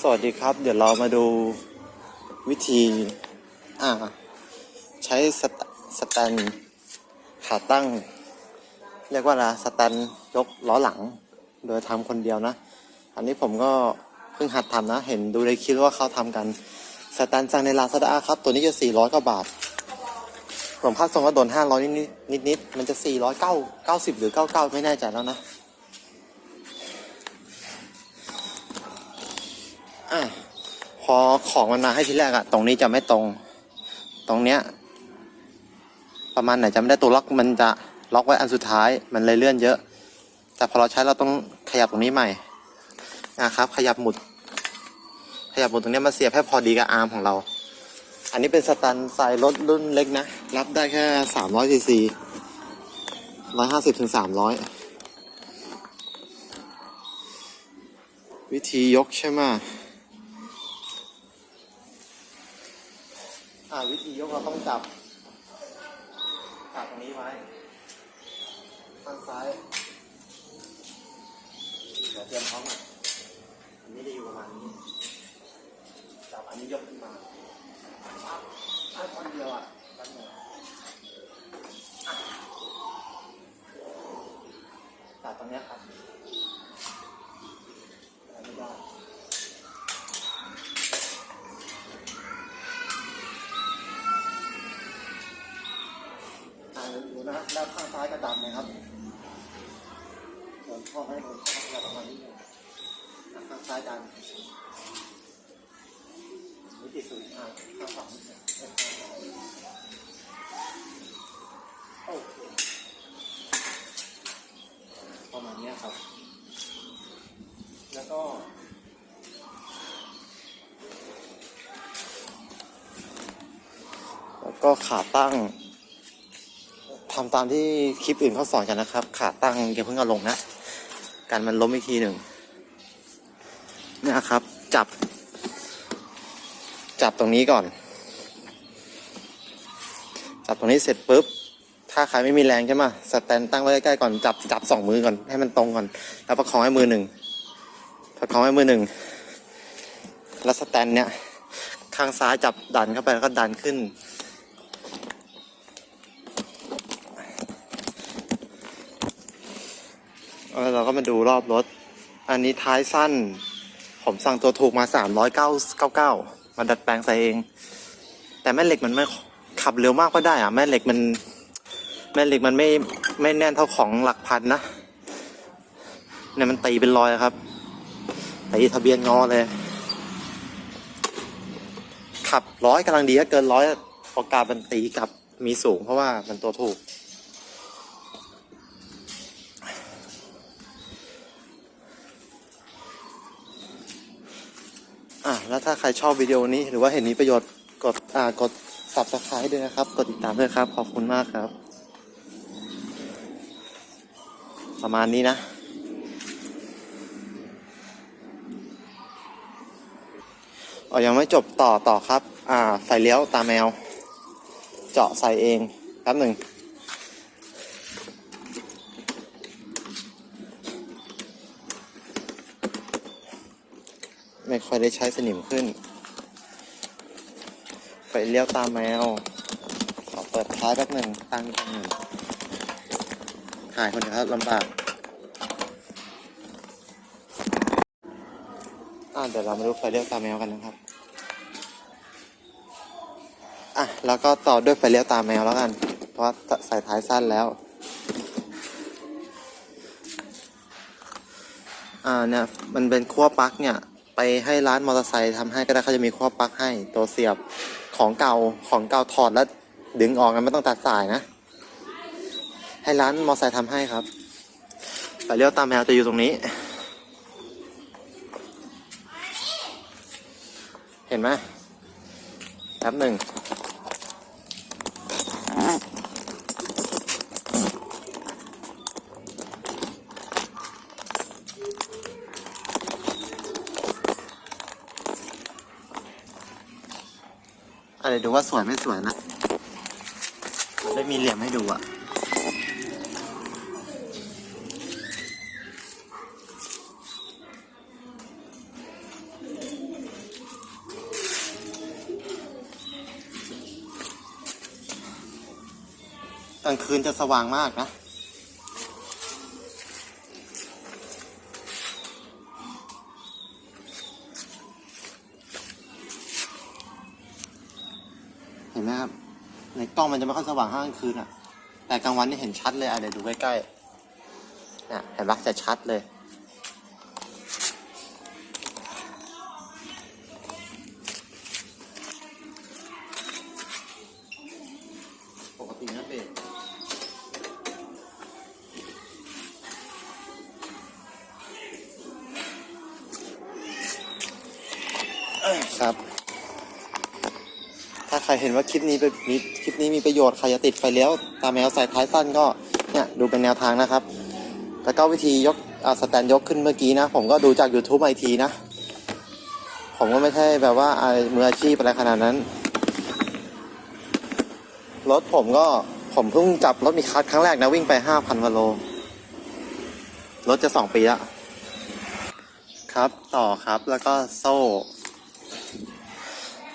สวัสดีครับ เดี๋ยวเรามาดูวิธีใช้สแตสแตนขาตั้ง เรียกว่าอะไรสแตนยกล้อหลัง โดยทำคนเดียวนะ อันนี้ผมก็เพิ่งหัดทำนะ เห็นดูในคลิปว่าเขาทำกันสแตนสั่งในลาซาด้าครับ ตัวนี้จะ 400 กว่าบาทรวมค่าส่งก็โดน500นิดนิดนิดๆมันจะ409 90 หรือ 99 ไม่แน่ใจแล้วนะ อะพอของมันมาให้ทีแรกอะตรงนี้จะไม่ตรง ตรงเนี้ย ประมาณไหนจำไม่ได้ตัวล็อกมันจะล็อกไว้อันสุดท้ายมันเลยเลื่อนเยอะ แต่พอเราใช้เราต้องขยับตรงนี้ใหม่นะครับ ขยับหมุด ขยับหมุดตรงนี้มาเสียบให้พอดีกับอาร์มของเรา อันนี้เป็นสแตันไซส์รถรุ่นเล็กนะ รับได้แค่สามร้อยซีซีร้อยห้าสิบถึงสามร้อยวิธียกใช่ไหม อ่า วิธียกเราต้องจับจับตรงนี้ไว้ข้างซ้ายเดี๋ยวเตรียมพร้อมอะอันนี้จะอยู่ประมาณนี้จับอันนี้ยกขึ้นมาปั๊บถ้าคนเดียวอะกันหนึ่งอะจับตรงเนี้ยครับอะไรไม่ได้ อ่าดูนะด้านข้างซ้ายก็ดำนะครับ โดนข้อให้โดนข้ออะไรประมาณนี้เลยด้านข้างซ้ายดำวิธีสูงอ่าข้างขวาโอเคประมาณนี้ครับ แล้วก็แล้วก็ขาตั้งทำตามที่คลิปอื่นเขาสอนกันนะครับ ขาตั้งอย่าเพิ่งเอาลงนะ การมันล้มอีกทีหนึ่งนี่ยครับ จับ จับตรงนี้ก่อน จับตรงนี้เสร็จปุ๊บ ถ้าใครไม่มีแรงใช่ไหมสแตนตั้งไว้ใกล้ๆก่อนจับจับสองมือก่อนให้มันตรงก่อน แล้วประคองให้มือหนึ่งประคองให้มือหนึ่งแล้วสแตนเนี่ยข้างซ้ายจับดันเข้าไปแล้วก็ดันขึ้น เออเราก็มาดูรอบรถ อันนี้ท้ายสั้น ผมสั่งตัวถูกมาสามร้อยเก้าเก้าเก้ามาดัดแปลงใส่เอง แต่แม่เหล็กมันไม่ขับเร็วมากก็ได้อะแม่เหล็กมัน แม่เหล็กมันไม่ไม่แน่นเท่าของหลักพันนะเนี่ยมันตีเป็นรอยครับตีทะเบียนงอเลย ขับร้อยกำลังดีถ้าเกินร้อยโอกาสมันตีกลับมีสูงเพราะว่ามันตัวถูก แล้วถ้าใครชอบวิดีโอนี้หรือว่าเห็นนี้ประโยชน์กดอ่ากด subscribe ด้วยนะครับ กดติดตามด้วยครับ ขอบคุณมากครับ ประมาณนี้นะอ๋อยังไม่จบต่อต่อครับ อ่าไฟเลี้ยวตาแมว เจาะใส่เองแป๊บหนึ่ง ไม่ค่อยได้ใช้สนิมขึ้น ไฟเลี้ยวตามแมว ขอเปิดท้ายแป๊บหนึ่งตั้งหนึ่งถ่ายคนเดียวครับลำบากอ่าเดี๋ยวเรามาดูไฟเลี้ยวตามแมวกันนะครับ อะ แล้วก็ต่อด้วยไฟเลี้ยวตามแมวแล้วกัน เพราะาใส่ท้ายสั้นแล้ว อ่าเนี่ย มันเป็นขั้วปลั๊กเนี่ย ไปให้ร้านมอเตอร์ไซค์ทำให้ก็ได้เขาจะมีข้อปลั๊กให้ตัวเสียบของเก่าของเก่าถอดแล้วดึงออกกันไม่ต้องตัดสายนะ ให้ร้านมอเตอร์ไซค์ทำให้ครับไปเลี้ยวตามแมวจะอยู่ตรงนี้ เห็นไหมแป๊บหนึ่ง อะไรดูว่าสวยไม่สวยนะ ได้มีเหลี่ยมให้ดูอะกลางคืนจะสว่างมากนะ ไหมครับ ในกล้องมันจะไม่ค่อยสว่างห้างคืนอะ แต่กลางวันนี่เห็นชัดเลยอะเดี๋ยวดูใกล้ๆเนี่ยเห็นปะจะชัดเลย รเห็นว่าคลิปนี้เป็นมีคลิปนี้มีประโยชน์ใครจะติดไฟเลี้ยวตามแมวใส่ท้ายสั้นก็เนี่ยดูเป็นแนวทางนะครับ แล้วก็วิธียกอ่าสแตนยกขึ้นเมื่อกี้นะ ผมก็ดูจาก YouTube ไอทีนะ ผมก็ไม่ใช่แบบว่าอามืออาชีพอะไรขนาดนั้น รถผมก็ผมเพิ่งจับรถมีคัสครั้งแรกนะ วิ่งไปห้าพันวโลรถจะสองปีละครับต่อครับแล้วก็โซ่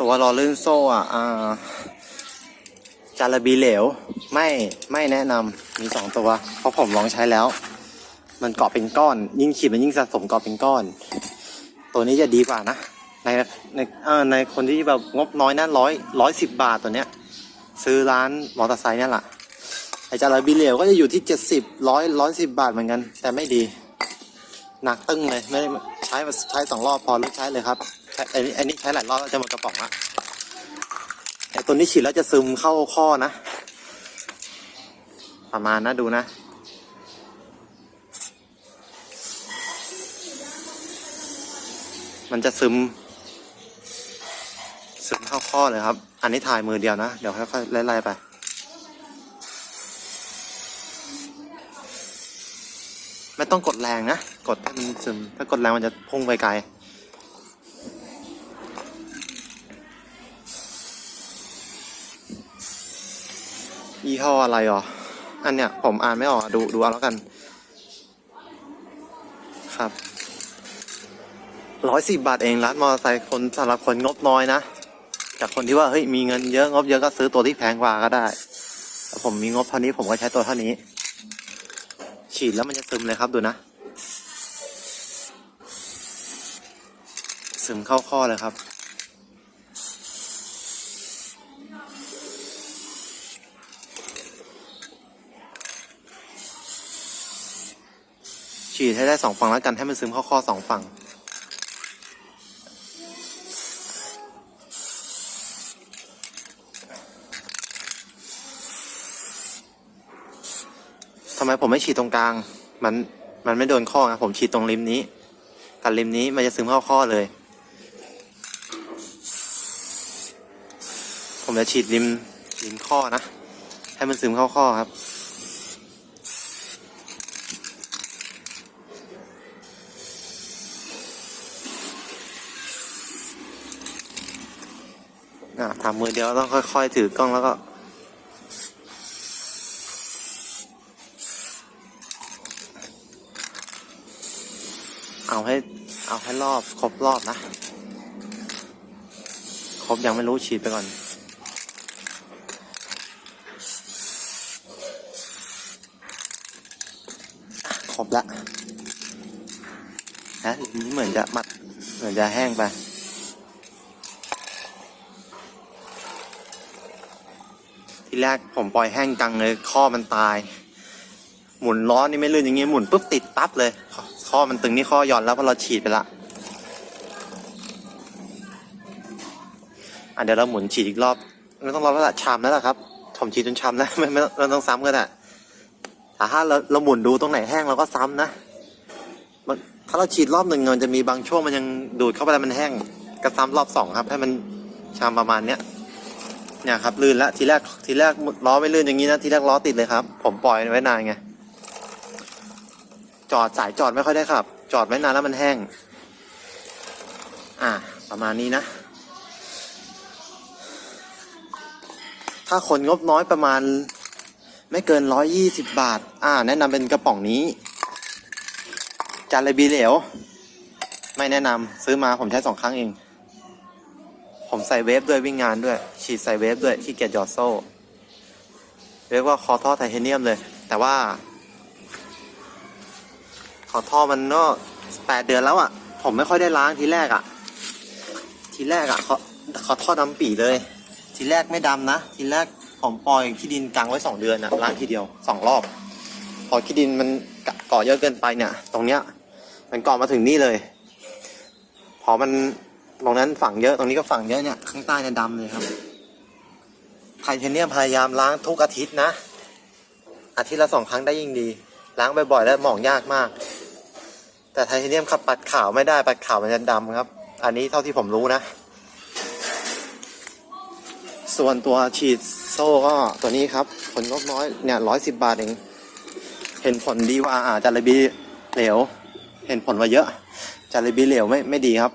ตัวรอลื่นโซ่อะอ่าจาระบีเหลว ไม่ไม่แนะนำมีสองตัว เพราะผมลองใช้แล้ว มันเกาะเป็นก้อน ยิ่งขีดมันยิ่งสะสมเกาะเป็นก้อน ตัวนี้จะดีกว่านะในในเอ่อในคนที่แบบงบน้อยนะร้อยร้อยสิบบาทตัวเนี้ย ซื้อร้านมอเตอร์ไซค์เนี่ยแหละไอจาระบีเหลวก็จะอยู่ที่เจ็ดสิบร้อยร้อยสิบบาทเหมือนกัน แต่ไม่ดี หนักตึ้งเลยไม่ใช้ใช้สองรอบพอเลิกใช้เลยครับ อ้นี่ไอ้นี่ใช้หลายรอบแล้วจะหมดกระป๋องละไอตัวนี้ฉีดแล้วจะซึมเข้าข้อนะ ประมาณนะดูนะมันจะซึม ซึมเข้าข้อเลยครับ อันนี้ถ่ายมือเดียวนะ เดี๋ยวค่อยๆไล่ๆไป ไม่ต้องกดแรงนะ กดให้มันซึม ถ้ากดแรงมันจะพุ่งไปไกล ยี่ห้ออะไรอะอันเนี้ยผมอ่านไม่ออกดูดูเอาแล้วกัน ครับร้อยสิบบาทเองร้านมอเตอร์ไซค์คนสำหรับคนงบน้อยนะจากคนที่ว่าเฮ้ยมีเงินเยอะงบเยอะก็ซื้อตัวที่แพงกว่าก็ได้แต่ผมมีงบเท่านี้ผมก็ใช้ตัวเท่านี้ ฉีดแล้วมันจะซึมเลยครับดูนะ ซึมเข้าข้อเลยครับ ฉีดให้ได้สองฝั่งแล้วกันให้มันซึมเข้าข้อสองฝั่ง ทำไมผมไม่ฉีดตรงกลาง มัน มันไม่โดนข้อนะผมฉีดตรงริมนี้กับริมนี้มันจะซึมเข้าข้อเลย ผมจะฉีดริมริมข้อนะ ให้มันซึมเข้าข้อครับ อะทำมือเดียวต้องค่อย ๆ ถือกล้องแล้วก็เอาให้เอาให้รอบครบรอบนะ ครบยังไม่รู้ฉีดไปก่อนครบละนะนี่เหมือนจะมัดเหมือนจะแห้งไป ทีแรกผมปล่อยแห้งกังเลยข้อมันตาย หมุนล้อนี่ไม่ลื่นอย่างงี้หมุนปุ๊บติดปั๊บเลยข้อมันตึงนี่ข้อหย่อนแล้วเพราะเราฉีดไปละอะเดี๋ยวเราหมุนฉีดอีกรอบไม่ต้องรอแล้วละชามแล้วล่ะครับผมฉีดจนชามแล้วไม่ไม่ต้องซ้ำก็ได้แต่ถ้าเราเราหมุนดูตรงไหนแห้งเราก็ซ้ำนะมันถ้าเราฉีดรอบหนึ่งมันจะมีบางช่วงมันยังดูดเข้าไปแล้วมันแห้งก็ซ้ำรอบสองครับ ให้มันชามประมาณเนี้ย เนี่ยครับลื่นละทีแรกทีแรกล้อไม่ลื่นอย่างนี้นะทีแรกล้อติดเลยครับ ผมปล่อยไว้นานไงจอดสายจอดไม่ค่อยได้ครับ จอดไว้นานแล้วมันแห้ง อ่า ประมาณนี้นะ ถ้าคนงบน้อยประมาณ ไม่เกินร้อยยี่สิบบาท อ่า แนะนำเป็นกระป๋องนี้จานเลบีเหลว ไม่แนะนำซื้อมาผมใช้สองครั้งเอง ผมใส่เวฟด้วยวิ่งงานด้วย ฉีดใส่เวฟด้วยขี้เกียจหยอดโซ่ เรียกว่าคอท่อไทเทเนียมเลย แต่ว่าขอท่อมันก็แปดเดือนแล้วอะ่ะ ผมไม่ค่อยได้ล้างทีแรกอะ่ะ ทีแรกอะ่ะเขาเขาท่อดำปีเลย ทีแรกไม่ดำนะ ทีแรกผมปล่อยขี้ดินกลางไว้สองเดือนนะล้างทีเดียวสองรอบ พอขี้ดินมันเกาะเยอะเกินไปเนี่ย ตรงเนี้ย มันเกาะมาถึงนี่เลย พอมัน ตรงนั้นฝังเยอะตรงนี้ก็ฝังเยอะเนี่ยข้างใต้เนี่ยดำเลยครับไทเทเนียมพยายามล้างทุกอาทิตย์นะ อาทิตย์ละสองครั้งได้ยิ่งดี ล้างบ่อยๆแล้วหมองยากมาก แต่ไทเทเนียมขับปัดขาวไม่ได้ปัดขาวมันจะดำครับ อันนี้เท่าที่ผมรู้นะ ส่วนตัวฉีดโซ่ก็ตัวนี้ครับ ผลงบน้อยเนี่ยร้อยสิบบาทเอง เห็นผลดีว่าอ่าจาระบีเหลว เห็นผลว่าเยอะจาระบีเหลวไม่ไม่ดีครับ